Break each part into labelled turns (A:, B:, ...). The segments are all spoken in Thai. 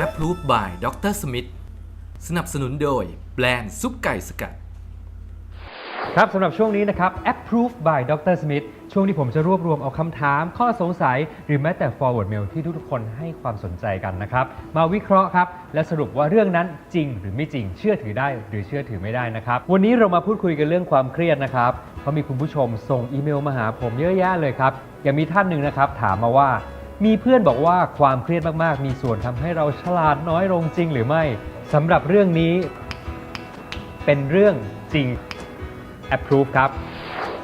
A: Approved by Dr. Smith สนับสนุนโดยแบรนด์ซุปไก่สกัด
B: ครับสำหรับช่วงนี้นะครับ Approved by Dr. Smith ช่วงที่ผมจะรวบรวมเอาคำถาม ข้อสงสัย หรือแม้แต่ forward mail ที่ทุกๆคนให้ความสนใจกันนะครับ มาวิเคราะห์ครับ และสรุปว่าเรื่องนั้นจริงหรือไม่จริง เชื่อถือได้หรือเชื่อถือไม่ได้นะครับ วันนี้เรามาพูดคุยกันเรื่องความเครียดนะครับเพราะมีคุณผู้ชมส่งอีเมลมาหาผมเยอะแยะเลยครับอย่างมีท่านหนึ่งนะครับถามมาว่า มีเพื่อนบอกว่าความเครียดมากๆ มีส่วนทำให้เราฉลาดน้อยลงจริงหรือไม่สำหรับเรื่องนี้ เป็นเรื่องจริง approve ครับ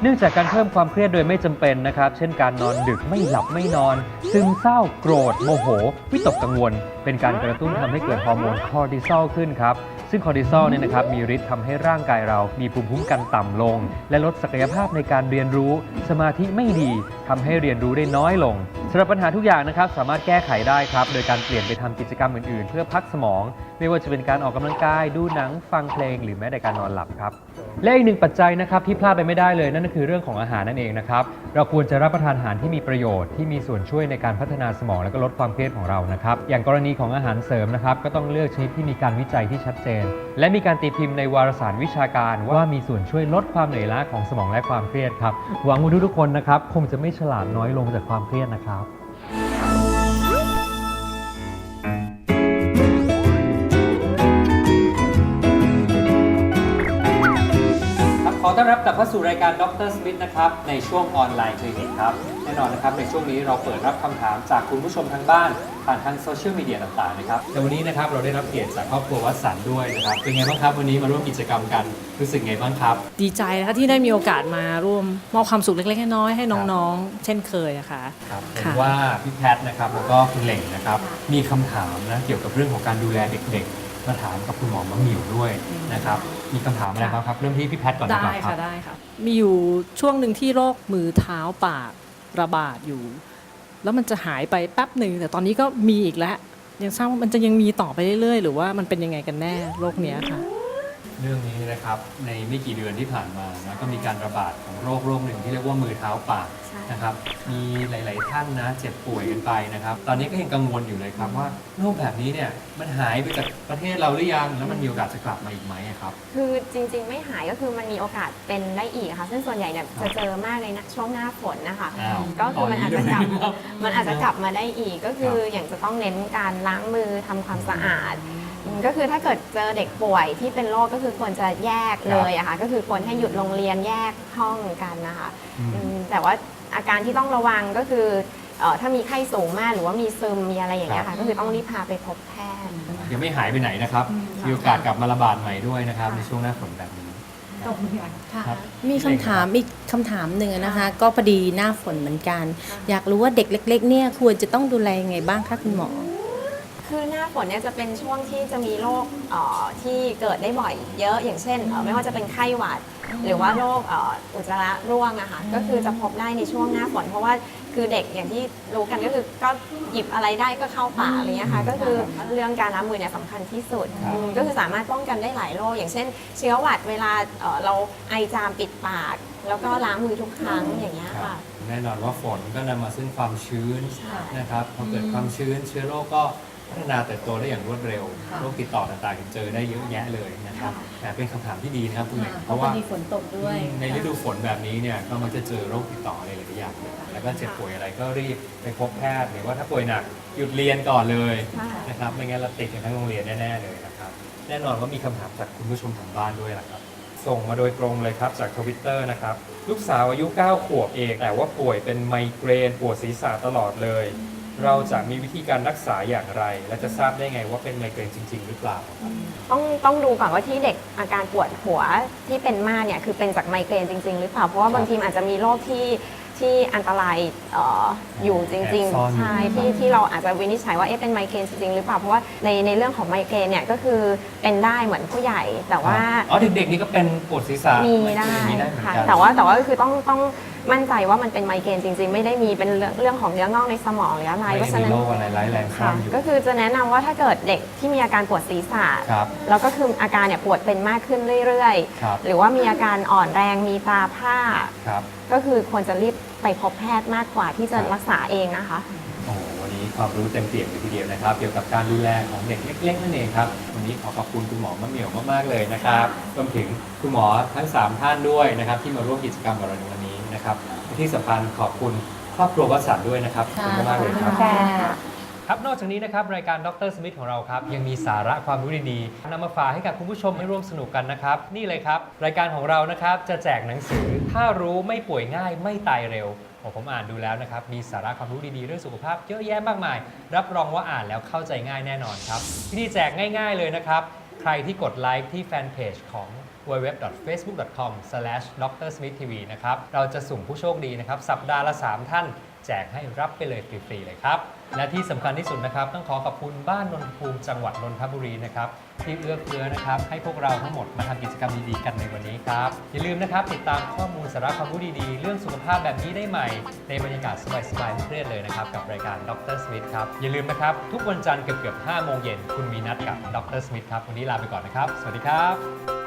B: เนื่องจากการเพิ่มความเครียดโดยไม่จำเป็นนะครับ เช่นการนอนดึกไม่หลับไม่นอน ซึมเศร้าโกรธ โมโห วิตกกังวล เป็นการกระตุ้นทำให้เกิดฮอร์โมนคอร์ติซอลขึ้นครับซึ่งคอร์ติซอลเนี่ยนะครับมีฤทธิ์ทำให้ร่างกายเรามีภูมิคุ้มกันต่ำลง และลดศักยภาพในการเรียนรู้ สมาธิไม่ดีทำให้เรียนรู้ได้น้อยลงสำหรับปัญหาทุกอย่างนะครับสามารถแก้ไขได้ครับ โดยการเปลี่ยนไปทำกิจกรรมอื่นๆ เพื่อพักสมอง ไม่ว่าจะเป็นการออกกำลังกาย ดูหนังฟังเพลง หรือแม้แต่การนอนหลับครับและอีกหนึ่งปัจจัยนะครับที่พลาดไปไม่ได้เลยนั่นก็คือเรื่องของอาหารนั่นเองนะครับเราควรจะรับประทานอาหารที่มีประโยชน์ที่มีส่วนช่วยในการพัฒนาสมองและก็ลดความเครียดของเรานะครับอย่างกรณีของอาหารเสริมนะครับก็ต้องเลือกชนิดที่มีการวิจัยที่ชัดเจนและมีการตีพิมพ์ในวารสารวิชาการว่ามีส่วนช่วยลดความเหนื่อยล้าของสมองและความเครียดครับ หวังว่าทุกๆคนนะครับคงจะไม่ฉลาดน้อยลงจากความเครียดนะครับ ต้อนรับกลับเข้าสู่รายการดรสมิธนะครับในช่วงออนไลน์คลินิกครับแน่นอนนะครับในช่วงนี้เราเปิดรับคำถามจากคุณผู้ชมทางบ้าน ผ่านทางโซเชียลมีเดียต่างๆนะครับแต่วันนี้นะครับเราได้รับเกียรติจากครอบครัววัดสันด้วยนะครับเป็นไงบ้างครับวันนี้มาร่วมกิจกรรมกันรู้สึกไงบ้างครับ
C: ดีใจนะคะที่ได้มีโอกาสมาร่วมมอบความสุขเล็กๆน้อยๆให้น้องๆ เช่นเคยอะค่ะ
B: ครับเห็น
C: ค่ะ
B: ว่าพี่แพทนะครับแล้วก็คุณเหล่งนะครับมีคำถามนะเกี่ยวกับเรื่องของการดูแลเด็กๆ มาถามกับคุณหมอมะหมิวด้วยนะครับ มีคำถามอะไรบ้างครับ เริ่มที่พี่แพทก่อนดีก
C: ได้
B: ว่าครั
C: ค่ะ
B: บ
C: ได้ค่ะ มีอยู่ช่วงหนึ่งที่โรคมือเท้าปากระบาดอยู่ แล้วมันจะหายไปแป๊บหนึ่งแต่ตอนนี้ก็มีอีกแล้วยังทราบว่ามันจะยังมีต่อไปเรื่อยๆ หรือว่ามันเป็นยังไงกันแน่โรคเนี้ยค่ะ
B: เรื่องนี้นะครับในไม่กี่เดือนที่ผ่านมานะก็มีการระบาดของโรคโรคหนึ่งที่เรียกว่ามือเท้าปากนะครับ มีหลาย ๆ ท่านนะเจ็บป่วยกันไปนะครับ ตอนนี้ก็ยังกังวลอยู่เลยครับว่าโรคแบบนี้เนี่ยมันหายไปจากประเทศเราหรือยัง แล้วมันมีโอกาสจะกลับมาอีกไหมอะครับ
D: คือจริง ๆ ไม่หายก็คือมันมีโอกาสเป็นได้อีกค่ะ ซึ่งส่วนใหญ่เนี่ยจะเจอมากเลยนะช่วงหน้าฝนนะคะ
B: อ้าว
D: ก็คือมันอาจจะกลับ
B: อ๋ออย่างนี้ด้วยนะครับ
D: มันอาจจะกลับมาได้อีก ก็คือ
B: ครับ
D: อย่างจะต้องเน้นการล้างมือทำความสะอาดอืมก็คือถ้าเกิดเจอเด็กป่วยที่เป็นโรคก็คือควรจะแยกเลยอะค่ะ ก็คือควรให้หยุดโรงเรียนแยกห้องกันนะคะ
B: อืม
D: อืมแต่ว่า อาการที่ต้องระวังก็คือเอ่อถ้ามีไข้สูงมากหรือว่ามีซึมมีอะไรอย่างเงี้ย
B: ครั
D: ค่ะ
B: บ
D: ก็คือต้องรีบพาไปพบแพทย์
B: ยังไม่หายไปไหนนะครับ มีโอกาสกลับมาระบาดใหม่ด้วยนะครับ ในช่วงหน้าฝนแบบนี้ครับ
E: มีคำถามอีกคำถามหนึ่งนะคะ ก็พอดีหน้าฝนเหมือนกัน อยากรู้ว่าเด็กเล็ก ๆ เนี่ยควรจะต้องดูแลยังไงบ้างคะคุณหมอ
D: คือหน้าฝนเนี่ยจะเป็นช่วงที่จะมีโรคเอ่อที่เกิดได้บ่อยเยอะอย่างเช่นเอ่อไม่ว่าจะเป็นไข้หวัด หรือว่าโรคเอ่ออุจจาระร่วงอะค่ะก็คือจะพบได้ในช่วงหน้าฝน เพราะว่าคือเด็กอย่างที่รู้กันก็คือก็หยิบอะไรได้ก็เข้าปากอะไรเงี้ยค่ะก็คือเรื่องการล้างมือเนี่ยสำคัญที่สุด
B: ครับ
D: อืมก็คือสามารถป้องกันได้หลายโรคอย่างเช่น เชื้อหวัดเวลาเอ่อเราไอจามปิดปาก แล้วก็ล้างมือทุกครั้งอย่างเงี้ย
B: ครับ
D: ค่ะ
B: แน่นอนว่าฝนก็นำมาซึ่งความชื้น
D: ใช่
B: นะครับพอเกิดความชื้นเชื้อโรคก็ พัฒนาเติบโตได้อย่างรวดเร็วโรคติดต่อต่างๆเจอได้เยอะแยะเลยนะครับแต่เป็นคำถามที่ดีนะครับคุณเหล็กเพราะว่า
E: ฝนตกด้วย
B: ในฤดูฝนแบบนี้เนี่ยก็มักจะเจอโรคติดต่ออะไรหลายๆอย่างเลยแล้วก็เจ็บป่วยอะไรก็รีบไปพบแพทย์หรือว่าถ้าป่วยหนักหยุดเรียนก่อนเลย
D: ใช่
B: นะครับไม่งั้นเราติดกันทั้งโรงเรียนแน่ๆเลยนะครับแน่นอนว่ามีคำถามจากคุณผู้ชมทางบ้านด้วยนะครับส่งมาโดยตรงเลยครับจากทวิตเตอร์นะครับลูกสาวอายุ 9 ขวบเอง แต่ว่าป่วยเป็นไมเกรนปวดศีรษะตลอดเลย เราจะมีวิธีการรักษาอย่างไร และจะทราบได้ไงว่าเป็นไมเกรนจริง ๆ หรือเปล่า
D: ต้องต้องดูก่อนว่าที่เด็กอาการปวดหัวที่เป็นมากเนี่ยคือเป็นจากไมเกรนจริง ๆ หรือเปล่าเพราะว่าบางทีมันอาจจะมีโรคที่ที่อันตรายเอ่ออยู่จริง
B: แอบซ่อนอยู่
D: ๆใช่ที่ที่เราอาจจะวินิจฉัยว่าเอ๊ะเป็นไมเกรนจริงๆหรือเปล่าเพราะว่าในในเรื่องของไมเกรนเนี่ยก็คือเป็นได้เหมือนผู้ใหญ่แต่ว่า
B: อ๋อเด็กๆนี่ก็เป็นปวดศีรษะ
D: มี
B: ไเกร
D: ได้
B: นมีได้เหมือน
D: ค่ะ
B: กัน
D: แต่ว่าแต่ว่าก็คือต้องต้อง มั่นใจว่ามันเป็นไมเกรนจริง ๆ ไม่ได้มีเป็นเรื่องเรื่องของเนื้องอกในสมองหรืออะไร
B: ไม่
D: เพราะฉะ
B: มี
D: นั้น
B: โรคอะไรร้ายแรงซ่อ
D: ค่ะ
B: นอยู่
D: ก็คือจะแนะนำว่าถ้าเกิดเด็กที่มีอาการปวดศีรษะ
B: ครับ
D: แล้วก็คืออาการเนี่ยปวดเป็นมากขึ้นเรื่อย
B: ครับ
D: ๆ หรือว่ามีอาการอ่อนแรงมีตาผ้า
B: ครับ
D: ก็คือควรจะรีบไปพบแพทย์มากกว่าที่จะ
B: ครับ
D: รักษาเองนะคะ
B: โอ้โหวันนี้คความรู้เต็มเปี่ยมเลยทีเดียวนะครับ เกี่ยวกับการดูแลของเด็กเล็กๆนั่นเองครับ วันนี้ขอขอบคุณคุณหมอมะเหมี่ยวมากๆเลยนะครับรวมถึงคุณหมอทั้ง 3 ท่านด้วยนะครับ ที่มาร่วมกิจกรรมกับเราในวัน นี้นะครับและที่สำคัญขอบคุณครอบครัววัดสันด้วยนะครับขอบคุณมากๆเลยครับครับนอกจากนี้นะครับรายการดรสมิธของเราครับยังมีสาระความรู้ดีๆนำมาฝากให้กับคุณผู้ชมให้ร่วมสนุกกันนะครับ นี่เลยครับ รายการของเรานะครับจะแจกหนังสือ ถ้ารู้ไม่ป่วยง่ายไม่ตายเร็วผมผมอ่านดูแล้วนะครับ มีสาระความรู้ดีๆเรื่องสุขภาพเยอะแยะมากมาย รับรองว่าอ่านแล้วเข้าใจง่ายแน่นอนครับวิธีแจกง่าย ๆเลยนะครับ ใครที่กดไลค์ที่แฟนเพจของ www.facebook.com/drsmithtv นะครับ เราจะสุ่มผู้โชคดีนะครับ สัปดาห์ละ 3 ท่าน แจกให้รับไปเลยฟรี ๆ เลยครับ และที่สำคัญที่สุดนะครับ ต้องขอขอบคุณบ้านนนทภูมิจังหวัดนนทบุรีนะครับ ที่เอื้อเฟื้อนะครับ ให้พวกเราทั้งหมดมาทำกิจกรรมดี ๆ กันในวันนี้ครับ อย่าลืมนะครับ ติดตามข้อมูลสาระความรู้ดีๆ เรื่องสุขภาพแบบนี้ได้ใหม่ ในบรรยากาศสบายๆไม่เครียดเลยนะครับกับรายการดรสมิธครับอย่าลืมนะครับทุกวันจันทร์เกือบๆ5โมงเย็นคุณมีนัดกับดรสมิธครับวันนี้ลาไปก่อนนะครับ สวัสดีครับ